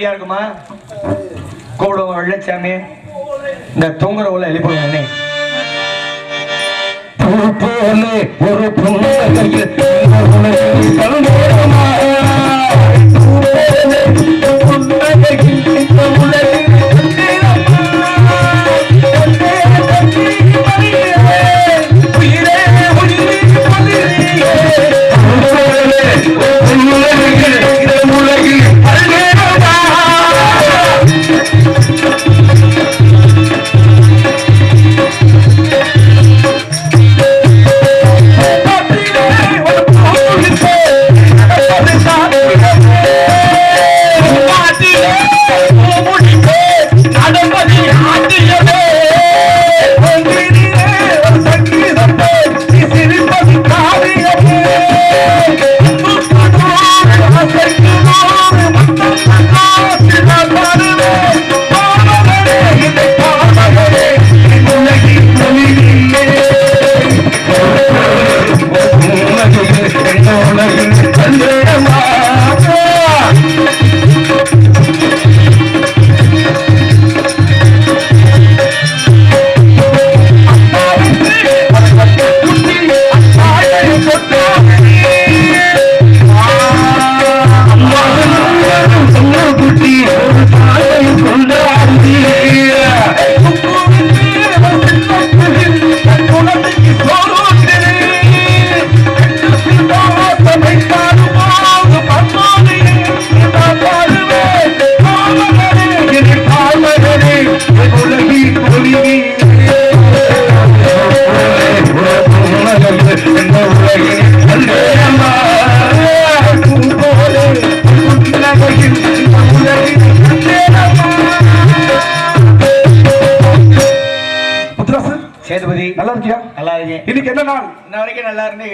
சரியா இருக்குமா கூப்பிடுவோம் வெள்ளச்சாமி இந்த தூங்குற உள்ள என்ன போலே ஒரு பொண்ணு உலகில் கலந்தோரமா.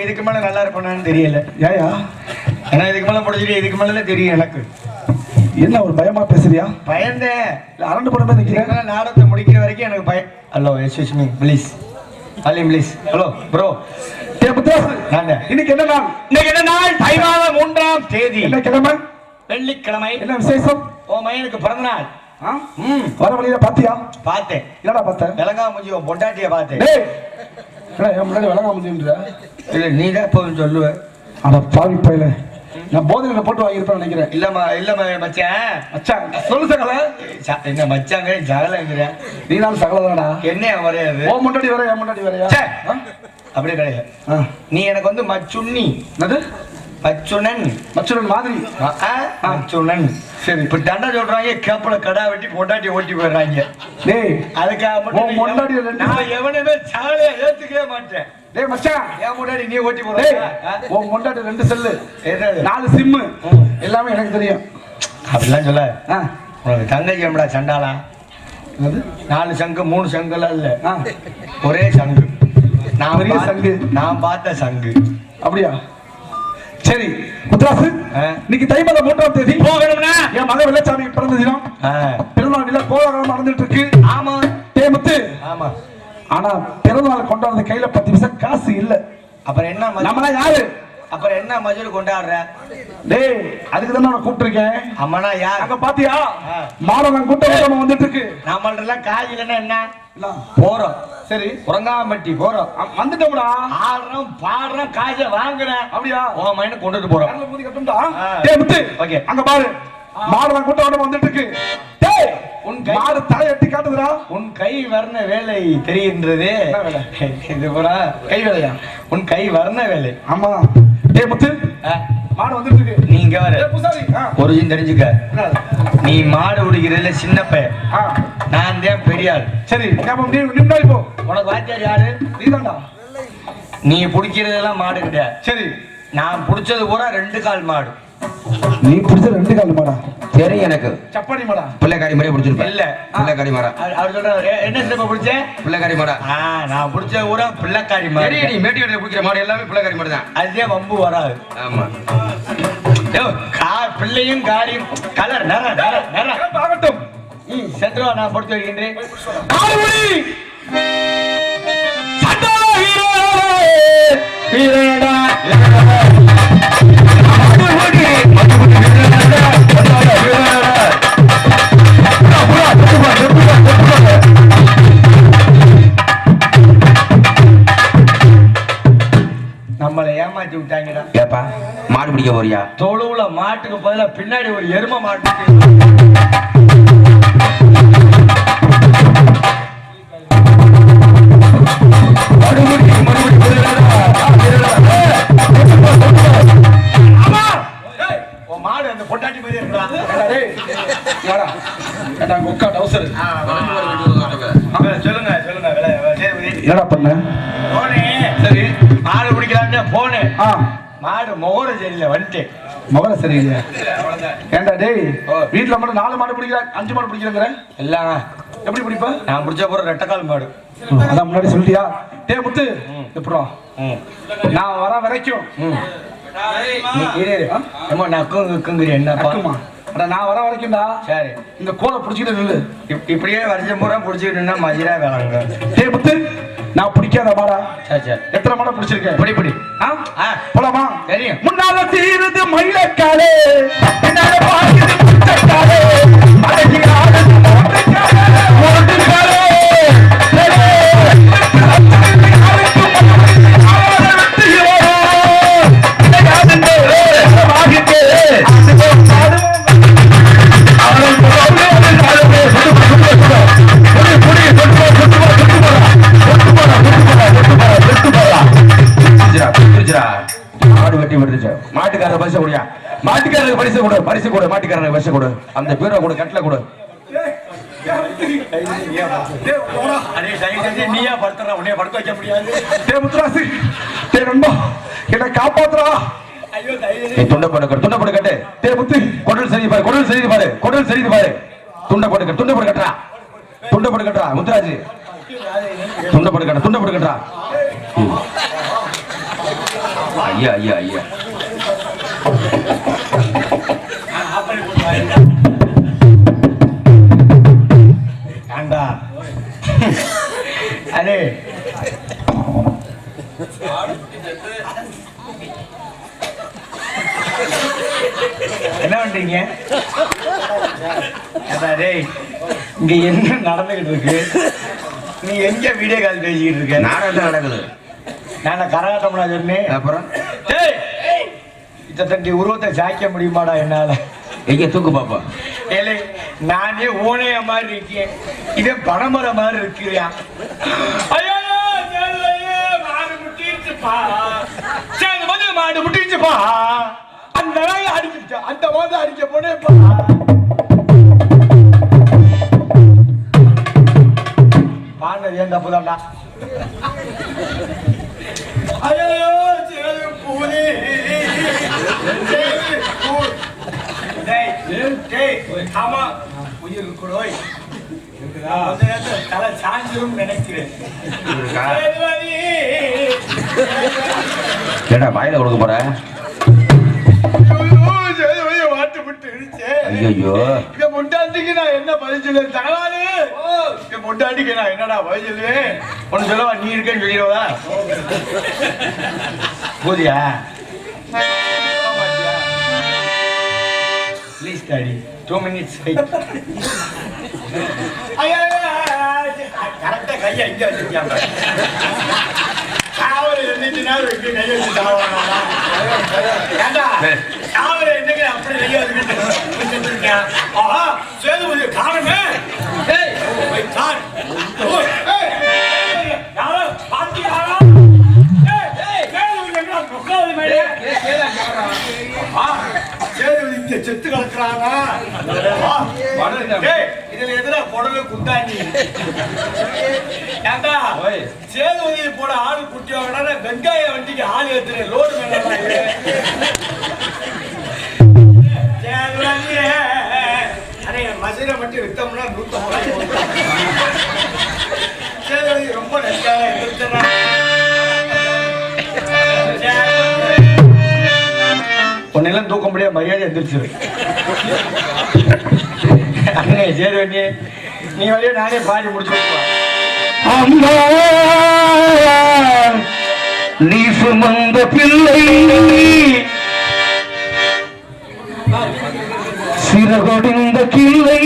இதுக்கு மேல நல்லா இருப்பேனான்னு தெரியல. ஏயா ஏன்னா இதுக்கு மேல முடிஞ்சிட்டு இதுக்கு மேல தெரியும் எனக்கு. என்ன ஒரு பயமா பேசுறியா? பயந்தேன். அரண்டு நிக்கிறேன். மேல நாடகத்தை முடிக்கிற வரைக்கும் எனக்கு பயம் ஹலோ எஸ்எஸ் மீ ப்ளீஸ் அலிம் ப்ளீஸ் ஹலோ ப்ரோ. இன்னைக்கு என்ன நாள்? இன்னைக்கு என்ன நாள்? தை மாதம் மூன்றாம் தேதி. என்ன கிழமை? வெள்ளிக்கிழமை. என்ன விசேஷம்? உன் மகனுக்கு பிறந்த நாள் வர வழியில பாத்தியா? பார்த்தேன். என்னடா பார்த்த விலங்கா உன் பொண்டாட்டிய பார்த்தேன். என் முன்னாடி விளங்க முடியுன்ற இல்ல நீ தான் இப்போ சொல்லுவ? அட பாவி பையல. நான் போதையில போட்டு வாங்கியிருப்பேன் நினைக்கிறேன். இல்லம்மா இல்லம்மா மச்சான். மச்சான் சொல்லு சகல. என்ன மச்சாங்க ஜகலங்கிற. நீ நாள் சகலதானடா என்ன வரையாது ஓ முன்னாடி வர என் முன்னாடி வரையா? அப்படியே கிடையாது. நீ எனக்கு வந்து மச்சுண்ணி. என்னது? மச்சுனன் மச்சுரன் மாதிரி. மச்சுனன் சரி. இப்ப தண்டை சொல்றாங்க கேப்பல கடா வெட்டி பொண்டாட்டி ஓட்டி போயிடுறாங்க. டேய் அதுக்காக மட்டும் பொண்டாட்டி நான் எவனுமே சாலையை ஏத்துக்கவே மாட்டேன். டேய் மச்சான். என் முன்னாடி நீ ஓட்டி போற. உன் முன்னாடி ரெண்டு செல்லு. நாலு சிம்மு. எல்லாமே எனக்கு தெரியும். அப்படிலாம் சொல்ல. உனக்கு தங்கச்சி நம்மடா சண்டாளா? நாலு சங்கு மூணு சங்குலாம் இல்ல. ஒரே சங்கு. நான் சங்கு. நான் பார்த்த சங்கு. அப்படியா? சரி முத்ராசு. இன்னைக்கு தை மாதம் மூன்றாம் தேதி. போகணும்னா என் மகன் வெள்ளச்சாமி பிறந்த தினம். பிறந்தநாள் விழா கோலாகலம் நடந்துட்டு இருக்கு ஆமா. டேய் முத்து. ஆமா. ஆனா பிறந்தநாள் கொண்டாடுறது கையில பத்து பைசா காசு இல்ல. அப்புறம் என்ன நம்மளா யாரு? அப்புறம் என்ன மஜூர் கொண்டாடுற? டேய் அதுக்கு தான் நான் கூப்பிட்டிருக்கேன். அம்மனா யார்? அங்க பாத்தியா. மாணவன் கூட்டம் வந்துட்டு இருக்கு எல்லாம் காய் இல்லைன்னா என்ன. போறோம். சரி. உறங்காமட்டி போறோம். வந்துட்டோம்டா. ஆடுறோம் பாடுறோம் காய்ச்ச வாங்குறேன். அப்படியா? உன் மைண்ட் கொண்டுட்டு போறோம். ஓகே. அங்க பாரு. மாணவன் கூட்டம் வந்துட்டு இருக்கு உன் மாடு தலை எட்டி காட்டுதுடா. உன் கை வர்ண வேலை தெரிகின்றது? இது பூரா கை வேலையா? உன் கை வர்ண வேலை. ஆமா. டேய் முத்து. மாடு வந்துட்டு இருக்கு நீ இங்க வர. ஒரு விஷயம் தெரிஞ்சுக்க? நீ மாடு உடிக்கிறதுல சின்ன பையன். நான் தான் பெரிய ஆள். சரி ஞாபகம் நீ நீ முன்னாடி போ. உனக்கு வாத்தியார் யாரு? நீதான்டா. நீ பிடிக்கிறதெல்லாம் மாடு கிடையாது சரி. நான் பிடிச்சது பூரா ரெண்டு கால் மாடு. நீ பிடிச்ச ரெண்டு கால் மாடா. தெரியும் எனக்கு. சப்பாடி மாடா. பிள்ளைக்காரி மாதிரியே பிடிச்சிருப்பேன் இல்ல. பிள்ளைக்காரி மாடா. அவர் சொல்றாரு "ஏ, என்ன சிறப்பா பிடிச்சேன் பிள்ளைக்காரி மாடா. நான் பிடிச்ச ஊரா பிள்ளைக்காரி மாடு. தெரியும் நீ மேட்டி கடையில் பிடிக்கிற மாடு எல்லாமே பிள்ளைக்காரி மாடு தான். அதுதான் வம்பு வராது. ஆமா. பிள்ளையும் காரியும் கலர் நிற நிற நிற. ஆகட்டும். ம், சென்று வா, நான் பொறுத்து வைக்கின்றேன். ஆறுபடி சண்டால வீரரே நம்மளை ஏமாத்தி விட்டாங்கடா. ஏப்பா மாடு பிடிக்க போறியா? தொழுவுல மாட்டுக்கு பதிலா பின்னாடி ஒரு எரும மாட்டுக்கு என்னடா பண்ண? சரி மாடு பிடிக்கலான்னு போனேன் ஆ. மாடு முகர சரியில்லை வந்துட்டேன் முகர சரியில்லையா ஏண்டா டேய். வீட்டுல மட்டும் நாலு மாடு பிடிக்கிற அஞ்சு மாடு பிடிக்கிறங்கிற? எல்லாம் எப்படி பிடிப்ப? நான் பிடிச்ச போற ரெட்டக்கால் மாடு. அதான் முன்னாடி சொல்லிட்டியா? டேய் முத்து. எப்பறம் நான் வர வரைக்கும். என்னப்பா? நான் வர வரைக்கும்டா. சரி. இந்த கோலை பிடிச்சிக்கிட்டு நில்லு. இப்- இப்படியே வருஷம் பூரா பிடிச்சிக்கிட்டுனா மஜிரா வேலைங்க டேய் முத்து. நான் பிடிக்காத மாடா. எத்தனை மாடா பிடிச்சிருக்கேன் ஆ? ஆ போலாமா? தெரியும். முன்னால தீருது மயிலக்காலே பின்னால பாயுது கொடு கட்டில கொடு. நீயா படுத்துற உன்னைய படுக்க வைக்க முடியாது. என்னை காப்பாத்துறா. துண்டை போட்டு துண்டை போட்டு கட்டு. டேய் முத்து குடல் சரி பாரு குடல் சரி பாரு குடல் சரி பாரு. துண்டை போட்டு கட்டு துண்டை போட்டு கட்டுறா. துண்டை போட்டு கட்டுறா முத்துராஜ் துண்டை போட்டு கட்டு துண்டை போட்டு கட்டுறா. ஐயா ஐயா ஐயா. பண்றீங்க இங்க என்ன நடந்துகிட்டு இருக்கு? நீ எங்க வீடியோ கால் பேசிக்கிட்டு இருக்க? நாடகம் தான் நடக்குது? நான் கரகாட்டம்னா சொன்னேன்? அப்புறம்? டேய் இத்த தண்டி உருவத்தை சாய்க்க முடியுமாடா என்னால? எங்க தூக்கு பாப்பா? ஏலே நானே ஓனைய மாதிரி இருக்கேன். இவன் பனைமர மாதிரி இருக்கிறியா மாடு. சரி, மாடு முட்டிருச்சுப்பா. அந்த நாய் அடிச்சிருச்சா அந்த மாதிரி அடிக்க போனேப்பா பாண்டது ஏன் தப்புதான்டா ஐயோ சரி, பூரி. ஆமா, உயிர் நேரத்துல தலை சாஞ்சிரும் நினைக்கிறேன். ஏடா வாயில கொடுக்க போற? ஐயோ இங்க முட்டாண்டிக்கு நான் என்ன பதில் சொல்லுவேன் தகவாலு. இங்க முட்டாண்டிக்கு நான் என்னடா பதில் சொல்லுவேன் ஒண்ணு சொல்லவா? நீ இருக்கேன்னு சொல்லிடுவதா? போதியா? ப்ளீஸ் டாடி டூ மினிட்ஸ் கரெக்டா கையை இங்க வச்சிருக்காங்க காவல் இங்க கையை வச்சு சாவானா ஏண்டா? அப்படி வச்சுக்கிட்டு வச்சிருக்கேன் ஆஹா சேதுபதி காரணமே. இங்க செத்து ஏய், இதுல எதுல குடலு குந்தாணி ஏண்டா? சேதுபதி போட ஆளு குட்டி வாங்கினா வெங்காய வண்டிக்கு ஆள் ஏத்துற லோடு வேணாம் சேதுபதி அடே மட்டும் வித்தோம்னா ரொம்ப நெருக்காக எதிர்த்துறான் உன்னெல்லாம் தூக்க முடியாது மரியாதை எந்திரிச்சிரு. அண்ணே சரி அண்ணே. நீ வழியா நானே பாடி முடிச்சு அம்மா நீ சுமந்த பிள்ளை. சிறகொடிந்த கிளை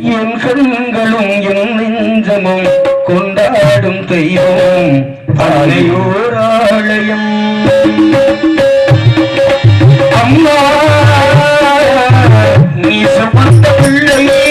என் கண்களும் என் நெஞ்சமும் கொண்டாடும் தெய்வம். அலையோர் ஆலயம். அம்மா நீ சுமந்த பிள்ளையே.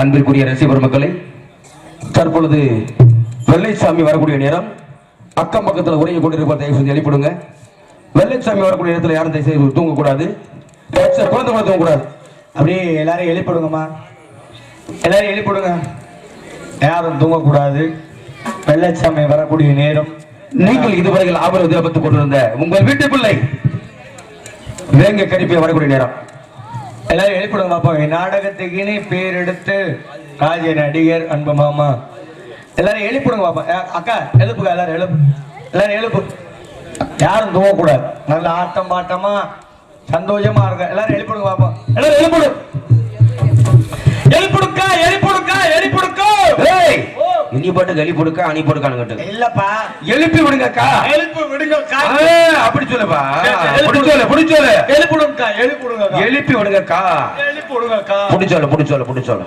அன்பிற்குரிய ரசிகர் மக்களை தற்பொழுது வெள்ளைசாமி வரக்கூடிய நேரம். அக்கம் பக்கத்தில் உரையை கொண்டிருப்ப தயவு செஞ்சு எழுப்பிடுங்க வெள்ளைசாமி வரக்கூடிய நேரத்தில் யாரும் தயவு செய்து தூங்கக்கூடாது. குழந்தை கூட தூங்கக்கூடாது. அப்படியே எல்லாரும் எழுப்பிடுங்கம்மா. எல்லாரும் எழுப்பிடுங்க. யாரும் தூங்கக்கூடாது. வெள்ளைச்சாமி வரக்கூடிய நேரம். நீங்கள் இதுவரையில் ஆபர உத்தியோகத்துக் கொண்டிருந்த உங்கள் வீட்டு பிள்ளை வேங்க கடிப்பை வரக்கூடிய நேரம். எல்லாரும் எழுப்பிடுவோம் பாப்பா நாடகத்துக்குன்னு பேர் எடுத்து ராஜ நடிகர் அன்பு மாமா. எல்லாரும் எழுப்பிடுங்க பாப்பா. அக்கா எழுப்புங்க எல்லாரும் எழுப்பு. எல்லாரும் எழுப்பு. யாரும் தூங்கக்கூடாது. நல்ல ஆட்டம் பாட்டமா சந்தோஷமா இருக்க எல்லாரும் எழுப்பிடுங்க பாப்பா. எல்லாரும் எழுப்பிடு. எழுப்பிடுக்கா எழுப்பிடுக்கா எழுப்பிடுக்கோ. ஏய், இனி போட்டு கலி போடுக்க அணி போடுக்கான்னு இல்லப்பா. எழுப்பி விடுங்கக்கா. எழுப்பு விடுங்கக்கா. அப்படி சொல்லுப்பா. அப்படி சொல்லு புடி சொல்லு. எழுப்பி விடுங்கக்கா எழுப்பிடுங்கக்கா புடி சொல்லு புடி சொல்லு புடி சொல்லு.